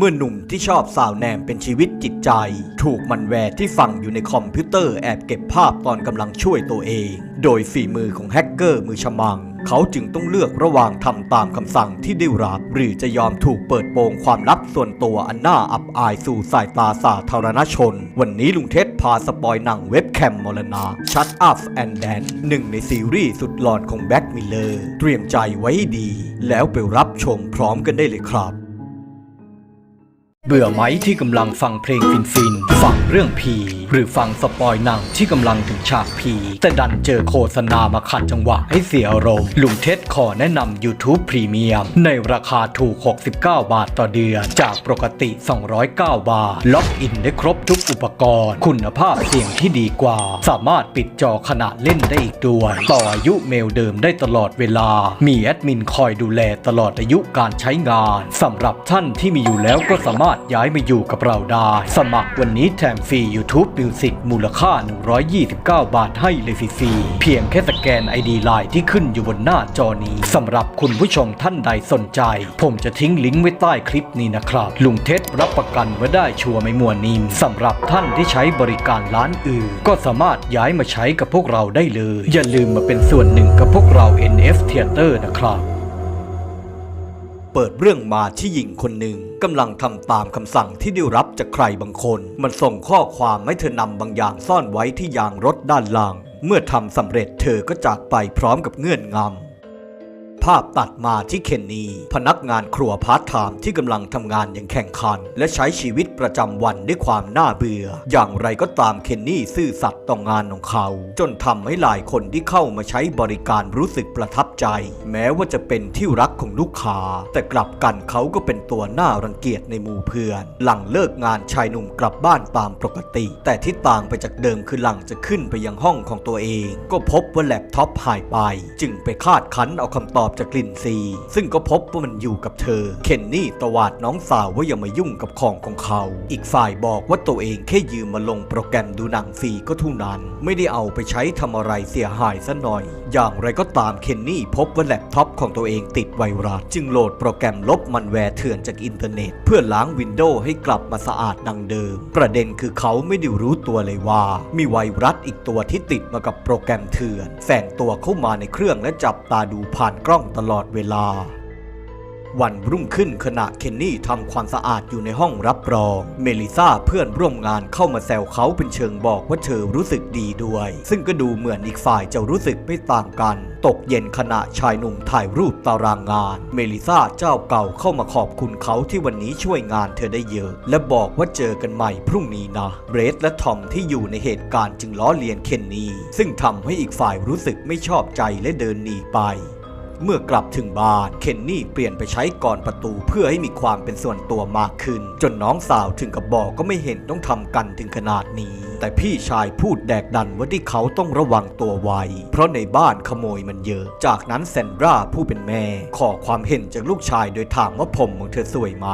เมื่อหนุ่มที่ชอบสาวแนมเป็นชีวิตจิตใจ ถูกมันแวร์ที่ฝังอยู่ในคอมพิวเตอร์แอบเก็บภาพตอนกำลังช่วยตัวเอง โดยฝีมือของแฮกเกอร์มือฉมัง เขาจึงต้องเลือกระหว่างทำตามคำสั่งที่ได้รับ หรือจะยอมถูกเปิดโปงความลับส่วนตัวอันน่าอับอายสู่สายตาสาธารณชน วันนี้ลุงเท็ดพาสปอยหนังเว็บแคมมรณะ Shut Up and Dance หนึ่งในซีรีส์สุดหลอนของแบ็กมิลเลอร์เตรียมใจไว้ดี แล้วไปรับชมพร้อมกันได้เลยครับ เบื่อไหมที่กำลังฟังเพลงฟินฟินๆฟังเรื่องผี หรือฟังสปอยหนังที่กำลังถึงฉากผีแต่ดันเจอโฆษณามาขัดจังหวะให้เสียอารมณ์ลุงเท็ดขอแนะนำ YouTube Premium ในราคาถูก 69 บาทต่อเดือน จากปกติ 209 บาท ล็อกอินได้ครบทุกอุปกรณ์ คุณภาพเสียงที่ดีกว่า สามารถปิดจอขณะเล่นได้อีกด้วย ต่ออายุเมลเดิมได้ตลอดเวลา มีแอดมินคอยดูแลตลอดอายุการใช้งานสำหรับท่านที่มีอยู่แล้วก็สามารถย้ายมาอยู่กับเราได้ สมัครวันนี้แถมฟรี YouTube Music มูลค่า 129 บาทให้เลยฟรีๆเพียงแค่สแกน ID Line ที่ขึ้นอยู่บนหน้าจอนี้สำหรับคุณผู้ชมท่านใดสนใจ ผมจะทิ้งลิงก์ไว้ใต้คลิปนี้นะครับ ลุงเท็ดรับประกันว่าได้ชัวร์ไม่มัวนิ่มสำหรับท่านที่ใช้บริการร้านอื่น ก็สามารถย้ายมาใช้กับพวกเราได้เลย อย่าลืมมาเป็นส่วนหนึ่งกับพวกเรา NF Theater นะครับ เปิดเรื่องมาที่หญิงคนหนึ่งกำลังทำตามคำสั่งที่ได้รับจากใครบางคน มันส่งข้อความให้เธอนำบางอย่างซ่อนไว้ที่ยางรถด้านล่าง เมื่อทำสำเร็จเธอก็จากไปพร้อมกับเงื่อนงำ ภาพตัดมาที่เคนนีพนักงานครัวพาร์ทไทม์ที่กำลังทำงานอย่างแข่งขัน และใช้ชีวิตประจำวันด้วยความน่าเบื่อ อย่างไรก็ตามเคนนี่ซื่อสัตย์ต่องานของเขา จนทำให้หลายคนที่เข้ามาใช้บริการรู้สึกประทับใจ แม้ว่าจะเป็นที่รักของลูกค้า แต่กลับกันเขาก็เป็นตัวน่ารังเกียจในหมู่เพื่อน หลังเลิกงานชายหนุ่มกลับบ้านตามปกติ แต่ที่ต่างไปจากเดิมคือหลังจะขึ้นไปยังห้องของตัวเอง ก็พบว่าแล็ปท็อปหายไป จึงไปคาดคั้นเอาคำตอบจากกลิ่นซี ซึ่งก็พบว่ามันอยู่กับเธอ เคนนี่ตวาดน้องสาวว่าอย่ามายุ่งกับของของเขา อีกฝ่ายบอกว่าตัวเองแค่ยืมมาลงโปรแกรมดูหนังฟรีก็เท่านั้น ไม่ได้เอาไปใช้ทำอะไรเสียหายซะหน่อย อย่างไรก็ตามเคนนี่พบว่าแล็ปท็อปของตัวเองติดไวรัสจึงโหลดโปรแกรมลบมันแวร์เถื่อนจากอินเทอร์เน็ต เพื่อล้างวินโดว์ให้กลับมาสะอาดดังเดิม ประเด็นคือเขาไม่ได้รู้ตัวเลยว่า มีไวรัสอีกตัวที่ติดมากับโปรแกรมเถื่อนแฝงตัวเข้ามาในเครื่องและจับตาดูผ่านกล้องตลอดเวลา วันรุ่งขึ้นขณะเคนนี่ทำความสะอาดอยู่ในห้องรับรอง เมลิซาเพื่อนร่วมงานเข้ามาแซวเขาเป็นเชิงบอกว่าเธอรู้สึกดีด้วย ซึ่งก็ดูเหมือนอีกฝ่ายจะรู้สึกไม่ต่างกัน ตกเย็นขณะชายหนุ่มถ่ายรูปตารางงาน เมลิซาเจ้าเก่าเข้ามาขอบคุณเขาที่วันนี้ช่วยงานเธอได้เยอะ และบอกว่าเจอกันใหม่พรุ่งนี้นะเบรดและทอมที่อยู่ในเหตุการณ์จึงล้อเลียนเคนนี่ซึ่งทำให้อีกฝ่ายรู้สึกไม่ชอบใจและเดินหนีไป เมื่อกลับถึงบ้าน เคนนี่เปลี่ยนไปใช้ก่อนประตูเพื่อให้มีความเป็นส่วนตัวมากขึ้น จนน้องสาวถึงกับบอกก็ไม่เห็นต้องทำกันถึงขนาดนี้ แต่พี่ชายพูดแดกดันว่าที่เขาต้องระวังตัวไว้ เพราะในบ้านขโมยมันเยอะ จากนั้นแซนดราผู้เป็นแม่ ขอความเห็นจากลูกชายโดยถามว่าผมของเธอสวยไหม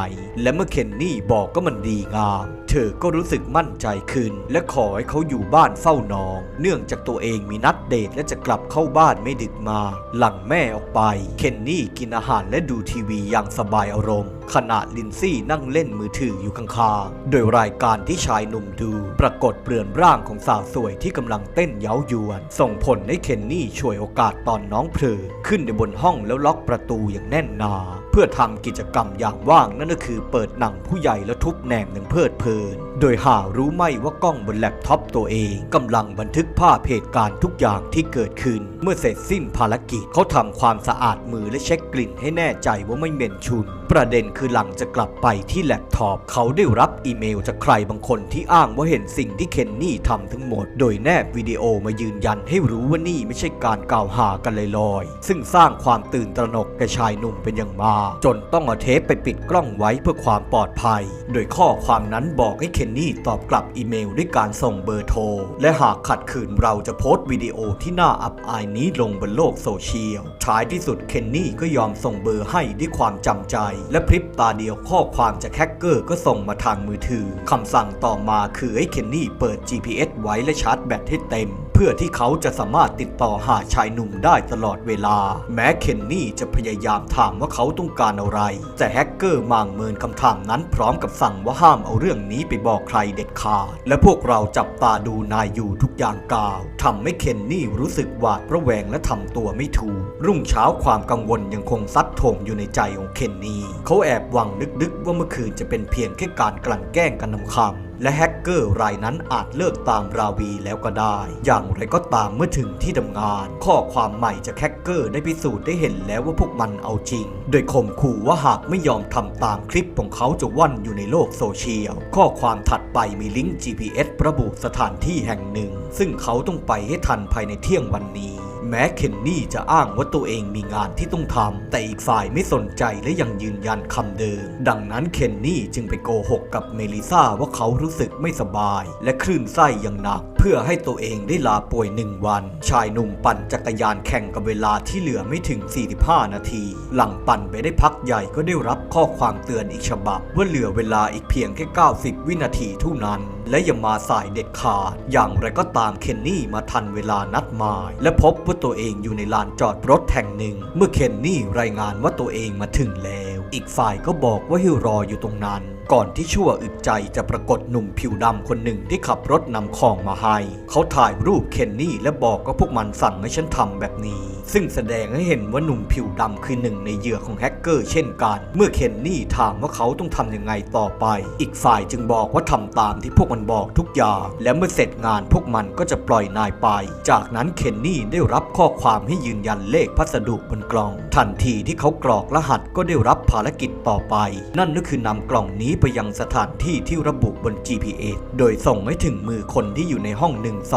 และเมื่อเคนนี่บอกก็มันดีงาม เธอก็รู้สึกมั่นใจขึ้น และขอให้เขาอยู่บ้านเฝ้าน้อง เนื่องจากตัวเองมีนัดเดทและจะกลับเข้าบ้านไม่ดึกมา หลังแม่ออกไป เคนนี่กินอาหารและดูทีวีอย่างสบายอารมณ์ขณะลินซี่นั่งเล่นมือถืออยู่ข้างๆ โดยรายการที่ชายหนุ่มดู ปรากฏเปลือนร่างของสาวสวยที่กำลังเต้นเย้ายวน ส่งผลให้เคนนี่ช่วยโอกาสตอนน้องเพลอขึ้นในบนห้องแล้วล็อกประตูอย่างแน่นหนา เพื่อทำกิจกรรมอย่างว่างนั่นก็คือเปิดหนังผู้ใหญ่แล้วทุบแหนมหนึ่งเพลิดเพลิน โดยหารู้ไม่ว่ากล้องบนแล็ปท็อปตัวเองกำลังบันทึกภาพเหตุการณ์ทุกอย่างที่เกิดขึ้น เมื่อเสร็จสิ้นภารกิจเขาทำความสะอาดมือและเช็คกลิ่นให้แน่ใจว่าไม่เหม็นชุน ประเด็นคือหลังจะกลับไปที่แล็ปท็อปเขาได้รับอีเมลจากใครบางคนที่อ้างว่าเห็นสิ่งที่เคนนี่ทำทั้งหมด โดยแนบวิดีโอมายืนยันให้รู้ว่านี่ไม่ใช่การกล่าวหากันลอยๆ ซึ่งสร้างความตื่นตระหนกแก่ชายหนุ่มเป็นอย่างมากจนต้องเอาเทปไปปิดกล้องไว้เพื่อความปลอดภัย โดยข้อความนั้นบอกให้เคนนี่ตอบกลับอีเมลด้วยการส่งเบอร์โทร และหากขัดขืนเราจะโพสต์วิดีโอที่น่าอับอายนี้ลงบนโลกโซเชียลท้ายที่สุดเคนนี่ก็ยอมส่งเบอร์ให้ด้วยความจำใจ และพริบตาเดียวข้อความจากแฮกเกอร์ก็ส่งมาทางมือถือคำสั่งต่อมาคือให้เคนนี่เปิด GPS ไว้และชาร์จแบตให้เต็มเพื่อที่เขาจะสามารถติดต่อหาชายหนุ่มได้ตลอดเวลา แม้เคนนี่จะพยายามถามว่าเขาต้องการอะไร แต่แฮกเกอร์มางเมินคำถามนั้นพร้อมกับสั่งว่าห้ามเอาเรื่องนี้ไปบอกใครเด็ดขาด และพวกเราจับตาดูนายอยู่ทุกอย่างกล่าวทำให้เคนนี่รู้สึกหวาดระแวงและทำตัวไม่ถูก รุ่งเช้าความกังวลยังคงซัดโถมอยู่ในใจของเคนนี่ เขาแอบหวังลึกๆว่าเมื่อคืนจะเป็นเพียงแค่การกลั่นแกล้งกันนำคำและแฮกเกอร์รายนั้นอาจเลิกตามราวีแล้วก็ได้ อย่างไรก็ตามเมื่อถึงที่ทำงาน ข้อความใหม่จากแฮกเกอร์ได้พิสูจน์ได้เห็นแล้วว่าพวกมันเอาจริง โดยข่มขู่ว่าหากไม่ยอมทำตามคลิปของเขาจะว่อนอยู่ในโลกโซเชียล ข้อความถัดไปมีลิงก์ GPS ระบุสถานที่แห่งหนึ่ง ซึ่งเขาต้องไปให้ทันภายในเที่ยงวันนี้ ม้เคนนี่จะอ้างว่าตัวเองมีงานที่ต้องทำแต่อีกฝ่ายไม่สนใจและยังยืนยันคำเดิม ดังนั้นเคนนี่จึงไปโกหกกับเมลิซาว่าเขารู้สึกไม่สบาย และคลื่นไส้อย่างหนัก พื่อให้ตัวเองได้ลาป่วยหนึ่งวัน ชายหนุ่มปั่นจักรยานแข่งกับเวลาที่เหลือไม่ถึง 45 นาที หลังปั่นไปได้พักใหญ่ก็ได้รับข้อความเตือนอีกฉบับ ว่าเหลือเวลาอีกเพียงแค่ 90 วินาทีเท่านั้น และอย่ามาสายเด็ดขาด อย่างไรก็ตามเคนนี่มาทันเวลานัดหมาย และพบว่าตัวเองอยู่ในลานจอดรถแห่งหนึ่ง เมื่อเคนนี่รายงานว่าตัวเองมาถึงแล้ว อีกฝ่ายก็บอกว่าให้รออยู่ตรงนั้น ก่อนที่ชั่วอึดใจจะปรากฏหนุ่มผิวดำคนหนึ่งที่ขับรถนำของมาให้ เขาถ่ายรูปเคนนี่และบอกว่าพวกมันสั่งให้ฉันทำแบบนี้ ซึ่งแสดงให้เห็นว่าหนุ่มผิวดำคือหนึ่งในเหยื่อของแฮกเกอร์เช่นกัน เมื่อเคนนี่ถามว่าเขาต้องทำยังไงต่อไป อีกฝ่ายจึงบอกว่าทำตามที่พวกมันบอกทุกอย่าง และเมื่อเสร็จงานพวกมันก็จะปล่อยนายไป จากนั้นเคนนี่ได้รับข้อความให้ยืนยันเลขพัสดุบนกล่อง ทันทีที่เขากรอกรหัสก็ได้รับภารกิจต่อไป นั่นก็คือนำกล่องนี้ไปยังสถานที่ที่ระบุบน GPS โดยส่งให้ถึงมือคนที่อยู่ในห้อง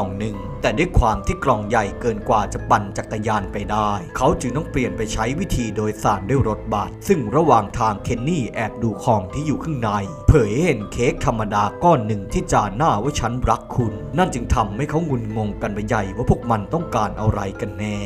121แต่ด้วยความที่กล่องใหญ่เกินกว่าจะปั่นจักรยานไปได้ เขาจึงต้องเปลี่ยนไปใช้วิธีโดยสารด้วยรถบัสซึ่งระหว่างทางเคนนี่แอบดูของที่อยู่ข้างใน เผยให้เห็นเค้กธรรมดาก้อนหนึ่งที่จานหน้าว่าฉันรักคุณ นั่นจึงทำให้เขางุนงงกันไปใหญ่ว่าพวกมันต้องการอะไรกันแน่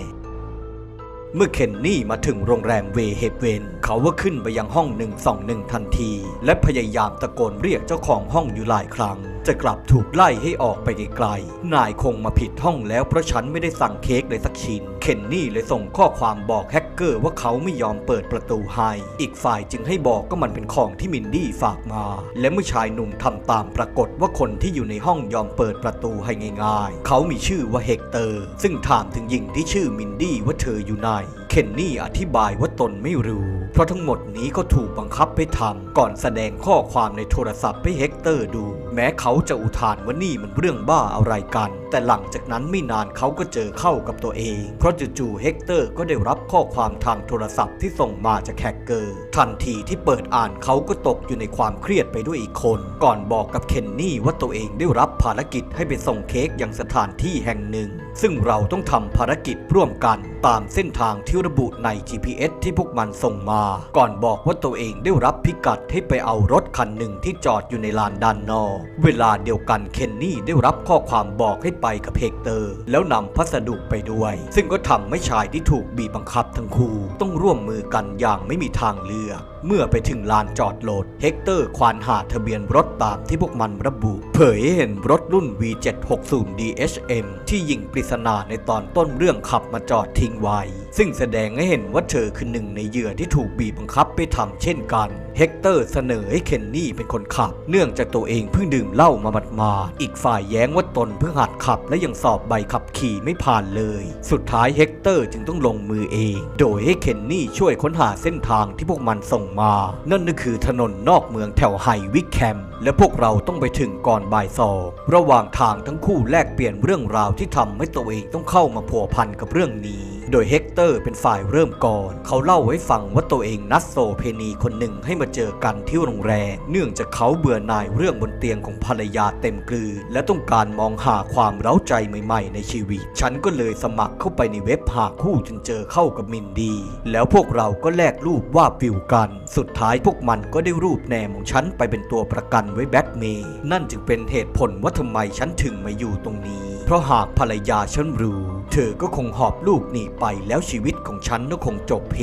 เมื่อเคนนี่มาถึงโรงแรมเวเฮเวน เขาก็ขึ้นไปยังห้อง 121 ทันที และพยายามตะโกนเรียกเจ้าของห้องอยู่หลายครั้ง จะกลับถูกไล่ให้ออกไปไกลๆนายคงมาผิดห้องแล้วเพราะฉันไม่ได้สั่งเค้กเลยสักชิ้น เคนนี่เลยส่งข้อความบอกแฮกเกอร์ว่าเขาไม่ยอมเปิดประตูให้ อีกฝ่ายจึงให้บอกก็มันเป็นของที่มินดี้ฝากมา และเมื่อชายหนุ่มทำตามปรากฏว่าคนที่อยู่ในห้องยอมเปิดประตูให้ง่าย ๆ เขามีชื่อว่าเฮกเตอร์ ซึ่งถามถึงหญิงที่ชื่อมินดี้ว่าเธออยู่ไหน เคนนี่อธิบายว่าตนไม่รู้ เพราะทั้งหมดนี้ก็ถูกบังคับให้ทำก่อนแสดงข้อความในโทรศัพท์ให้เฮกเตอร์ดู แม้เขาจะอุทานว่านี่มันเรื่องบ้าอะไรกัน แต่หลังจากนั้นไม่นานเขาก็เจอเข้ากับตัวเอง เพราะจู่ๆเฮกเตอร์ก็ได้รับข้อความทางโทรศัพท์ที่ส่งมาจากแฮกเกอร์ ทันทีที่เปิดอ่านเขาก็ตกอยู่ในความเครียดไปด้วยอีกคน ก่อนบอกกับเคนนี่ว่าตัวเองได้รับภารกิจให้ไปส่งเค้กยังสถานที่แห่งหนึ่ง ซึ่งเราต้องทำภารกิจร่วมกันตามเส้นทางที่ระบุใน GPS ที่พวกมันส่งมา ก่อนบอกว่าตัวเองได้รับพิกัดให้ไปเอารถคันหนึ่งที่จอดอยู่ในลานด้านนอกเวลาเดียวกันเคนนี่ได้รับข้อความบอกให้ไปกับเฮกเตอร์ แล้วนำพัสดุไปด้วย ซึ่งก็ทำให้ชายที่ถูกบีบบังคับทั้งคู่ต้องร่วมมือกันอย่างไม่มีทางเลือกเมื่อไปถึงลานจอดรถเฮกเตอร์ควานหาทะเบียนรถตามที่พวกมันระบุ เผยให้เห็นรถรุ่น V760 DHM ที่ยิงปริศนาในตอนต้นเรื่องขับมาจอดทิ้งไว้ ซึ่งแสดงให้เห็นว่าเธอคือหนึ่งในเหยื่อที่ถูกบีบบังคับไปทำเช่นกัน เฮกเตอร์เสนอให้เคนนี่เป็นคนขับ เนื่องจากตัวเองเพิ่งดื่มเหล้ามาบัดมา อีกฝ่ายแย้งว่าตนเพิ่งหัดขับ และยังสอบใบขับขี่ไม่ผ่านเลย สุดท้ายเฮกเตอร์จึงต้องลงมือเอง โดยให้เคนนี่ช่วยค้นหาเส้นทางที่พวกมันส่งมา นั่นก็คือถนนนอกเมืองแถวไฮวิกแคมและพวกเราต้องไปถึงก่อนบ่ายสองระหว่างทางทั้งคู่แลกเปลี่ยนเรื่องราวที่ทำให้ตัวเองต้องเข้ามาผัวพันกับเรื่องนี้ โดยเฮกเตอร์เป็นฝ่ายเริ่มก่อน เขาเล่าให้ฟังว่าตัวเองนัดโซเพนีคนหนึ่งให้มาเจอกันที่โรงแรม เนื่องจากเขาเบื่อหน่ายเรื่องบนเตียงของภรรยาเต็มกลืนและต้องการมองหาความเร้าใจใหม่ ๆ ในชีวิต ฉันก็เลยสมัครเข้าไปในเว็บหาคู่จนเจอเข้ากับมินดี แล้วพวกเราก็แลกรูปว่าดวิวกัน สุดท้ายพวกมันก็ได้รูปแนมของฉันไปเป็นตัวประกันไว้แบ็กเมย์นั่นจึงเป็นเหตุผลว่าทำไมฉันถึงมาอยู่ตรงนี้ เพราะหากภรรยาฉันรู้ เธอก็คงหอบลูกหนีไปแล้วชีวิตของฉันก็คงจบเพ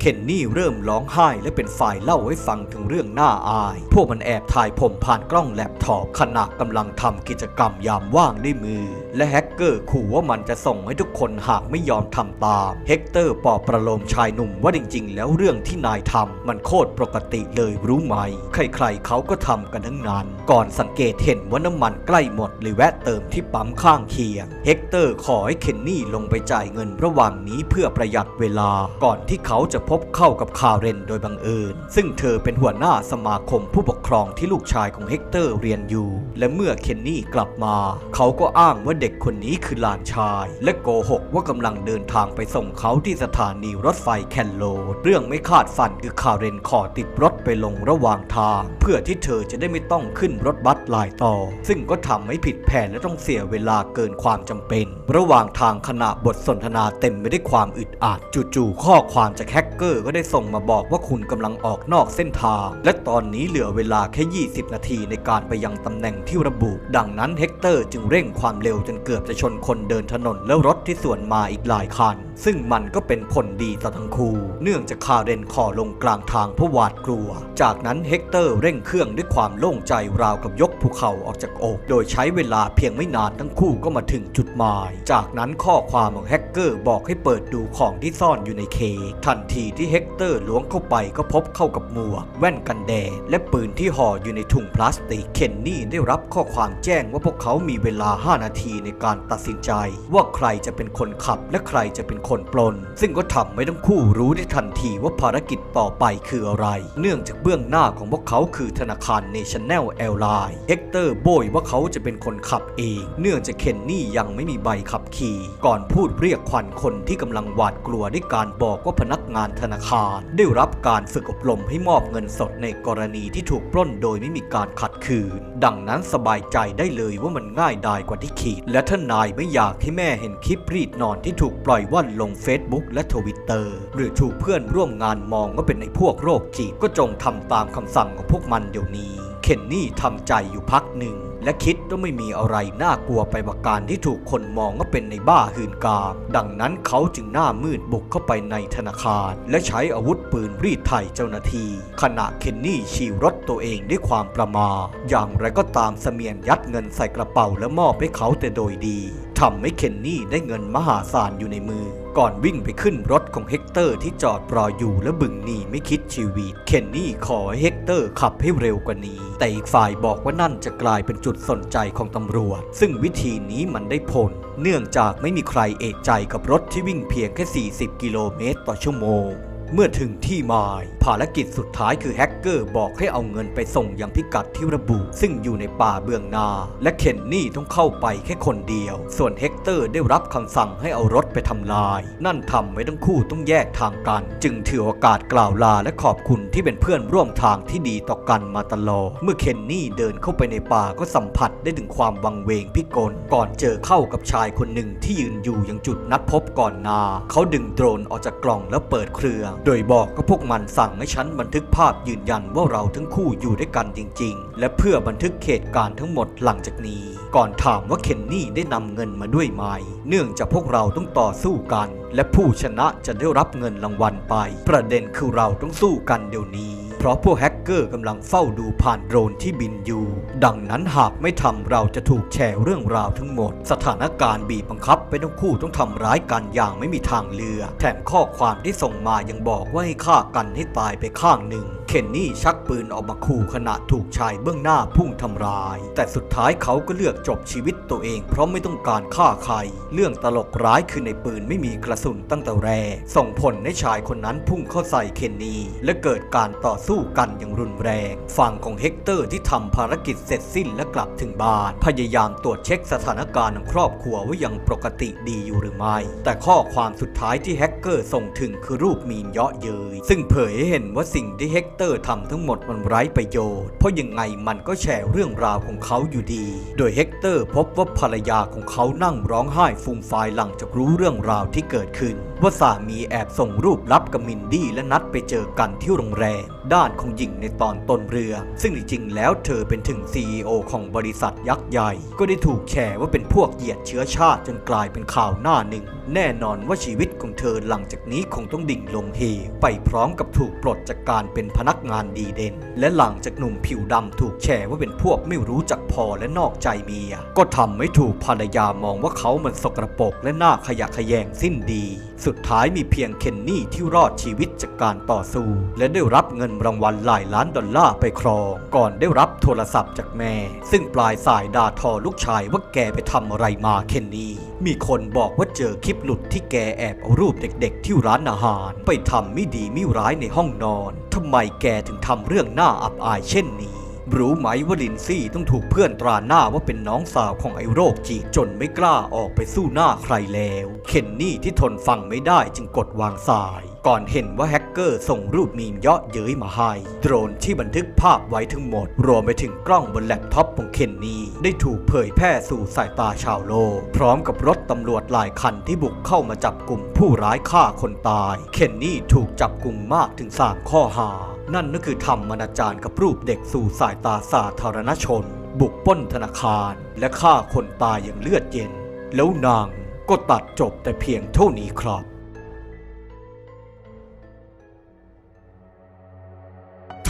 เคนนี่เริ่มร้องไห้และเป็นฝ่ายเล่าให้ฟังถึงเรื่องน่าอาย พวกมันแอบถ่ายผมผ่านกล้องแล็ปท็อปขณะกำลังทำกิจกรรมยามว่างด้วยมือ และแฮกเกอร์ขู่ว่ามันจะส่งให้ทุกคนหากไม่ยอมทำตาม เฮกเตอร์ปอบประโลมชายหนุ่มว่าจริงๆ แล้วเรื่องที่นายทำมันโคตรปกติเลยรู้ไหม ใครๆเขาก็ทำกันทั้งนั้นก่อนสังเกตเห็นว่าน้ำมันใกล้หมดเลยแวะเติมที่ปั๊มข้างเคียง เฮกเตอร์ขอให้เคนนี่ลงไปจ่ายเงินระหว่างนี้เพื่อประหยัดเวลาก่อนที่เขาจะพบเข้ากับคาเรนโดยบังเอิญ ซึ่งเธอเป็นหัวหน้าสมาคมผู้ปกครองที่ลูกชายของเฮกเตอร์เรียนอยู่ และเมื่อเคนนี่กลับมา เขาก็อ้างว่าเด็กคนนี้คือหลานชาย และโกหกว่ากำลังเดินทางไปส่งเขาที่สถานีรถไฟแคนโลดเรื่องไม่คาดฝันคือคาเรนขอติดรถไปลงระหว่างทาง เพื่อที่เธอจะได้ไม่ต้องขึ้นรถบัสหลายต่อ ซึ่งก็ทำให้ผิดแผนและต้องเสียเวลาเกินความจำเป็น ระหว่างทางขณะบทสนทนาเต็มไปด้วยความอึดอัดจู่ๆข้อความจากแฮกเกอร์ก็ได้ส่งมาบอกว่าคุณกำลังออกนอกเส้นทาง และตอนนี้เหลือเวลาแค่ 20 นาทีในการไปยังตำแหน่งที่ระบุ ดังนั้นเฮกเตอร์จึงเร่งความเร็วจนเกือบจะชนคนเดินถนนและรถที่สวนมาอีกหลายคันซึ่งมันก็เป็นผลดีต่อทั้งคู่ เนื่องจากคาเรนขอลงกลางทางเพราะหวาดกลัว จากนั้นเฮกเตอร์เร่งเครื่องด้วยความโล่งใจราวกับยกภูเขาออกจากอก โดยใช้เวลาเพียงไม่นานทั้งคู่ก็มาถึงจุดหมาย จากนั้นข้อความของแฮกเกอร์บอกให้เปิดดูของที่ซ่อนอยู่ในเค ทันทีที่เฮกเตอร์ล้วงเข้าไปก็พบเข้ากับหมวก แว่นกันแดดและปืนที่ห่ออยู่ในถุงพลาสติกเคนนี่ได้รับข้อความแจ้งว่าพวกเขามีเวลา 5 นาทีในการตัดสินใจ ว่าใครจะเป็นคนขับและใครจะเป็นคนปลน ซึ่งก็ทำให้ทั้งคู่รู้ได้ทันทีว่าภารกิจต่อไปคืออะไร เนื่องจากเบื้องหน้าของพวกเขาคือธนาคาร National Airlines เฮกเตอร์โบยว่าเขาจะเป็นคนขับเอง เนื่องจากเคนนี่ยังไม่มีใบขับขี่ ก่อนพูดเรียกขวัญคนที่กำลังหวาดกลัวด้วยการบอกว่าพนักงานธนาคาร ได้รับการฝึกอบรมให้มอบเงินสดในกรณีที่ถูกปล้นโดยไม่มีการขัดขืน ดังนั้นสบายใจได้เลยว่ามันง่ายดายกว่าที่คิดและถ้านายไม่อยากให้แม่เห็นคลิปรีดนอนที่ถูกปล่อยว่อนลง Facebook และทวิตเตอร์หรือถูกเพื่อนร่วมงานมองว่าเป็นในพวกโรคจิตก็จงทำตามคำสั่งของพวกมันเดี๋ยวนี้ เคนนี่ทำใจอยู่พักหนึ่ง และคิดว่าไม่มีอะไรน่ากลัวไปกว่าการที่ถูกคนมองว่าเป็นในบ้าหืนกามดังนั้นเขาจึงหน้ามืดบุกเข้าไปในธนาคาร และใช้อาวุธปืนรีดไถเจ้าหน้าที่ ขณะเคนนี่ฉี่รถตัวเองด้วยความประมา อย่างไรก็ตามเสมียนยัดเงินใส่กระเป๋าและมอบให้เขาแต่โดยดีทำให้เคนนี่ได้เงินมหาศาลอยู่ในมือ ก่อนวิ่งไปขึ้นรถของเฮกเตอร์ที่จอดรออยู่และบึงหนีไม่คิดชีวิต เคนนี่ขอให้เฮกเตอร์ขับให้เร็วกว่านี้ แต่อีกฝ่ายบอกว่านั่นจะกลายเป็นจุดสนใจของตำรวจ ซึ่งวิธีนี้มันได้ผล เนื่องจากไม่มีใครเอะใจกับรถที่วิ่งเพียงแค่ 40 กิโลเมตรต่อชั่วโมง เมื่อถึงที่หมาย ภารกิจสุดท้ายคือแฮกเกอร์บอกให้เอาเงินไปส่งยังพิกัดที่ระบุ ซึ่งอยู่ในป่าเบื้องนา และเคนนี่ต้องเข้าไปแค่คนเดียว ส่วนเฮกเตอร์ได้รับคำสั่งให้เอารถไปทำลาย นั่นทำให้ทั้งคู่ต้องแยกทางกัน จึงถือโอกาสกล่าวลาและขอบคุณที่เป็นเพื่อนร่วมทางที่ดีต่อกันมาตลอด เมื่อเคนนี่เดินเข้าไปในป่าก็สัมผัสได้ถึงความวังเวงพิกล ก่อนเจอเข้ากับชายคนหนึ่งที่ยืนอยู่ยังจุดนัดพบก่อนนา เขาดึงโดรนออกจากกล่องแล้วเปิดเครื่อง โดยบอกกับพวกมันสั่งให้ฉันบันทึกภาพยืนยันว่าเราทั้งคู่อยู่ด้วยกันจริง ๆ และเพื่อบันทึกเหตุการณ์ทั้งหมดหลังจากนี้ ก่อนถามว่าเคนนี่ได้นำเงินมาด้วยไหม เนื่องจากพวกเราต้องต่อสู้กัน และผู้ชนะจะได้รับเงินรางวัลไป ประเด็นคือเราต้องสู้กันเดี๋ยวนี้ ราะพวกแฮกเกอร์กำลังเฝ้าดูผ่านโดรนที่บินอยู่ ดังนั้นหากไม่ทำเราจะถูกแชร์เรื่องราวทั้งหมด สถานการณ์บีบบังคับไปทั้งคู่ต้องทำร้ายกันอย่างไม่มีทางเลือกแถมข้อความที่ส่งมายังบอกว่าให้ฆ่ากันให้ตายไปข้างหนึ่ง คนนี่ชักปืนออกมาขู่ขณะถูกชายเบื้องหน้าพุ่งทำร้าย แต่สุดท้ายเขาก็เลือกจบชีวิตตัวเอง เพราะไม่ต้องการฆ่าใคร เรื่องตลกร้ายคือในปืนไม่มีกระสุนตั้งแต่แรก ส่งผลให้ชายคนนั้นพุ่งเข้าใส่เคนนี่และเกิดการต่อสู้กันอย่างรุนแรง ฝั่งของเฮกเตอร์ที่ทำภารกิจเสร็จสิ้นและกลับถึงบ้าน พยายามตรวจเช็คสถานการณ์ของครอบครัวว่ายังปกติดีอยู่หรือไม่ แต่ข้อความสุดท้ายที่แฮกเกอร์ส่งถึงคือรูปมีมเยาะเย้ยซึ่งเผยให้เห็นว่าสิ่งที่เฮกเตอร์ทำทั้งหมดมันไร้ประโยชน์ เพราะยังไงมันก็แชร์เรื่องราวของเขาอยู่ดี โดยเฮกเตอร์พบว่าภรรยาของเขานั่งร้องไห้ฟูมฟายหลังจากรู้เรื่องราวที่เกิดขึ้น ว่าสามีแอบส่งรูปลับกับมินดี้และนัดไปเจอกันที่โรงแรมด้านของหญิงในตอนต้นเรื่อง ซึ่งจริงๆแล้วเธอเป็นถึง CEO ของบริษัทยักษ์ใหญ่ ก็ได้ถูกแชร์ว่าเป็นพวกเหยียดเชื้อชาติจนกลายเป็นข่าวหน้าหนึ่งแน่นอนว่าชีวิตของเธอหลังจากนี้คงต้องดิ่งลงเหไปพร้อมกับถูกปลดจากการเป็นพนักงานดีเด่น และหลังจากหนุ่มผิวดำถูกแฉว่าเป็นพวกไม่รู้จักพอและนอกใจเมีย ก็ทำให้ถูกภรรยามองว่าเขามันสกรปรกและหน่าขยะขยงสิ้นดี สุดท้ายมีเพียงเคนนี่ที่รอดชีวิตจากการต่อสู้ และได้รับเงินรางวัลหลายล้านดอลลาร์ไปครอง ก่อนได้รับโทรศัพท์จากแม่ ซึ่งปลายสายด่าทอลูกชายว่าแกไปทำอะไรมาเคนนี่ มีคนบอกว่าเจอคลิปหลุดที่แกแอบเอารูปเด็กๆ ที่ร้านอาหาร ไปทำไม่ดีไม่ร้ายในห้องนอนทำไมแกถึงทำเรื่องน่าอับอายเช่นนี้ รู้ไหมว่าลินซี่ต้องถูกเพื่อนตราหน้าว่าเป็นน้องสาวของไอ้โรคจีจนไม่กล้าออกไปสู้หน้าใครแล้ว เคนนี่ที่ทนฟังไม่ได้จึงกดวางสาย ก่อนเห็นว่าแฮกเกอร์ส่งรูปมีมเยาะเย้ยมาให้ โดรนที่บันทึกภาพไว้ทั้งหมด รวมไปถึงกล้องบนแล็ปท็อปของเคนนี่ได้ถูกเผยแพร่สู่สายตาชาวโลก พร้อมกับรถตำรวจหลายคันที่บุกเข้ามาจับกลุ่มผู้ร้ายฆ่าคนตาย เคนนี่ถูกจับกลุ่มมากถึง3ข้อหา นั่นก็คือทำอนาจารกับรูปเด็กสู่สายตาสาธารณชน บุกป้นธนาคารและฆ่าคนตายอย่างเลือดเย็น แล้วนางก็ตัดจบแต่เพียงเท่านี้ครับ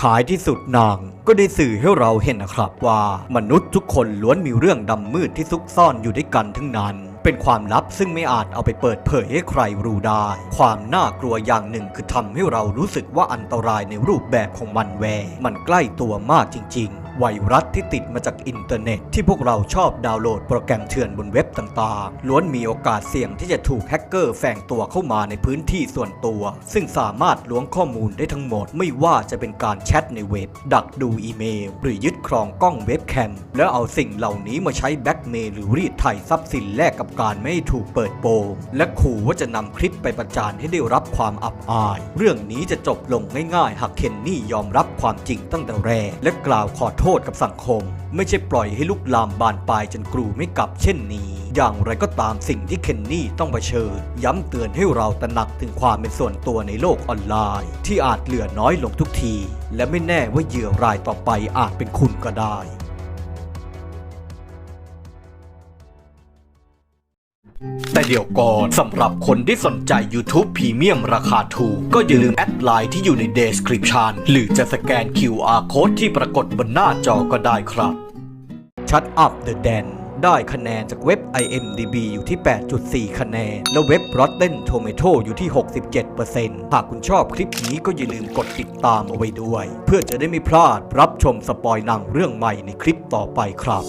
ท้ายที่สุดนางก็ได้สื่อให้เราเห็นนะครับว่า มนุษย์ทุกคนล้วนมีเรื่องดำมืดที่ซุกซ่อนอยู่ด้วยกันทั้งนั้น เป็นความลับซึ่งไม่อาจเอาไปเปิดเผยให้ใครรู้ได้ ความน่ากลัวอย่างหนึ่งคือทำให้เรารู้สึกว่าอันตรายในรูปแบบของมันแวร์มันใกล้ตัวมากจริง ๆ ไวรัสที่ติดมาจากอินเทอร์เน็ต ที่พวกเราชอบดาวน์โหลดโปรแกรมเถื่อนบนเว็บต่างๆ ล้วนมีโอกาสเสี่ยงที่จะถูกแฮกเกอร์แฝงตัวเข้ามาในพื้นที่ส่วนตัว ซึ่งสามารถล้วงข้อมูลได้ทั้งหมด ไม่ว่าจะเป็นการแชทในเว็บ ดักดูอีเมล หรือยึดครองกล้องเว็บแคม แล้วเอาสิ่งเหล่านี้มาใช้แบ็กเมย์หรือรีดไถ่ทรัพย์สินแลกกับการไม่ถูกเปิดโปงและขู่ว่าจะนำคลิปไปประจานให้ได้รับความอับอาย เรื่องนี้จะจบลงง่ายๆ หากเคนนี่ยอมรับความจริงตั้งแต่แรกและกล่าวขอโทษกับสังคม ไม่ใช่ปล่อยให้ลุกลามบานปลายจนกรูไม่กลับเช่นนี้ อย่างไรก็ตามสิ่งที่เคนนี่ต้องเผชิญ ย้ำเตือนให้เราตระหนักถึงความเป็นส่วนตัวในโลกออนไลน์ ที่อาจเหลือน้อยลงทุกที และไม่แน่ว่าเหยื่อรายต่อไปอาจเป็นคุณก็ได้ แต่เดี๋ยวก่อนสำหรับคนที่สนใจ YouTube Premium ราคาถูก ก็อย่าลืมแอดไลน์ที่อยู่ใน Description หรือจะสแกน QR Code ที่ปรากฏบนหน้าจอก็ได้ครับ Shut Up The Den ได้คะแนนจากเว็บ IMDB อยู่ที่ 8.4 คะแนน และเว็บ Rotten Tomato อยู่ที่ 67%หากคุณชอบคลิปนี้ก็อย่าลืมกดติดตามเอาไว้ด้วย เพื่อจะได้ไม่พลาดรับชมสปอยหนังเรื่องใหม่ในคลิปต่อไปครับ